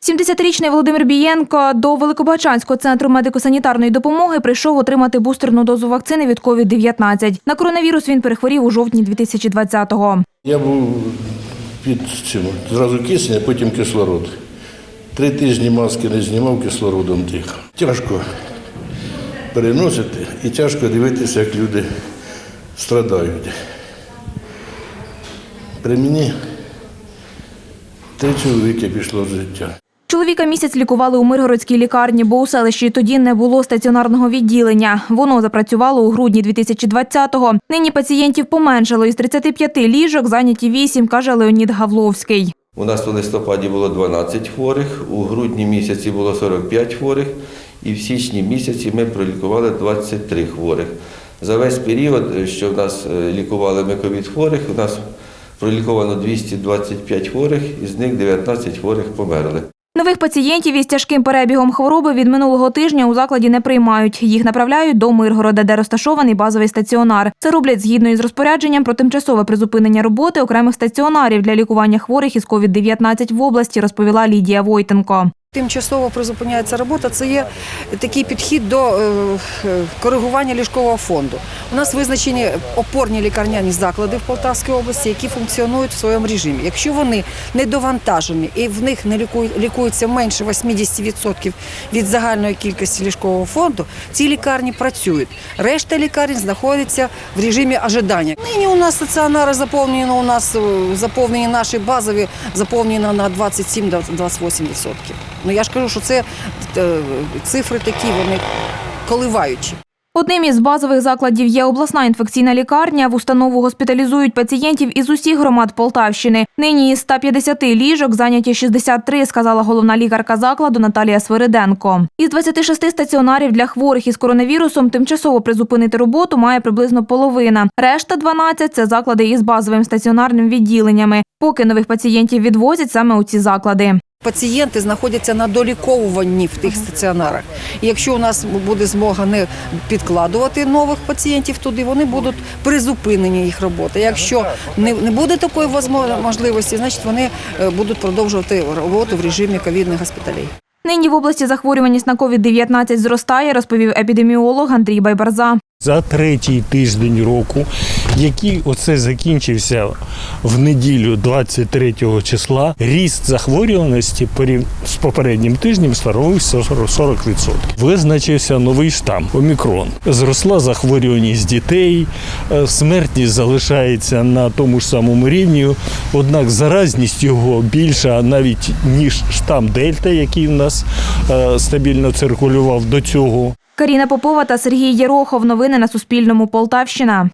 70-річний Володимир Бієнко до Великобачанського центру медико-санітарної допомоги прийшов отримати бустерну дозу вакцини від COVID-19. На коронавірус він перехворів у жовтні 2020-го. Я був під цим, зразу кисень, а потім кислород. Три тижні маски не знімав кислородом дихав. Тяжко переносити і тяжко дивитися, як люди страдають. При мені три чоловіки пішло з життя. Чоловіка місяць лікували у Миргородській лікарні, бо у селищі тоді не було стаціонарного відділення. Воно запрацювало у грудні 2020-го. Нині пацієнтів поменшало. Із 35 ліжок зайняті 8, каже Леонід Гавловський. У нас у листопаді було 12 хворих, у грудні місяці було 45 хворих, і в січні місяці ми пролікували 23 хворих. За весь період, що в нас е, лікували ми ковід хворих, у нас проліковано 225 хворих, із них 19 хворих померли. Нових пацієнтів із тяжким перебігом хвороби від минулого тижня у закладі не приймають. Їх направляють до Миргорода, де розташований базовий стаціонар. Це роблять згідно із розпорядженням про тимчасове призупинення роботи окремих стаціонарів для лікування хворих із COVID-19 в області, розповіла Лідія Войтенко. Тимчасово призупиняється робота. Це є такий підхід до е, е, коригування ліжкового фонду. У нас визначені опорні лікарняні заклади в Полтавській області, які функціонують в своєму режимі. Якщо вони не довантажені і в них не лікується менше 80% від загальної кількості ліжкового фонду, ці лікарні працюють. Решта лікарень знаходиться в режимі ожидання. Нині у нас стаціонари заповнені, у нас е, заповнені наші базові, заповнені на 27-28%. Ну я ж кажу, що це е, цифри такі, вони коливаючі. Одним із базових закладів є обласна інфекційна лікарня. В установу госпіталізують пацієнтів із усіх громад Полтавщини. Нині із 150 ліжок зайняті 63, сказала головна лікарка закладу Наталія Свириденко. Із 26 стаціонарів для хворих із коронавірусом тимчасово призупинити роботу має приблизно половина. Решта 12 – це заклади із базовим стаціонарним відділеннями. Поки нових пацієнтів відвозять саме у ці заклади. Пацієнти знаходяться на доліковуванні в тих стаціонарах. І якщо у нас буде змога не підкладувати нових пацієнтів туди, вони будуть призупинені їх роботи. Якщо не, буде такої можливості, значить вони е, будуть продовжувати роботу в режимі ковідних госпіталей. Нині в області захворюваність на COVID-19 зростає, розповів епідеміолог Андрій Байбарза. За третій тиждень року, який оце закінчився в неділю 23 числа, ріст захворюваності з попереднім тижнем становив 40%. Визначився новий штам Омікрон. Зросла захворюваність дітей, е, смертність залишається на тому ж самому рівні, однак заразність його більша навіть ніж штам Дельта, який в нас е, стабільно циркулював до цього. Каріна Попова та Сергій Єрохов. Новини на Суспільному. Полтавщина.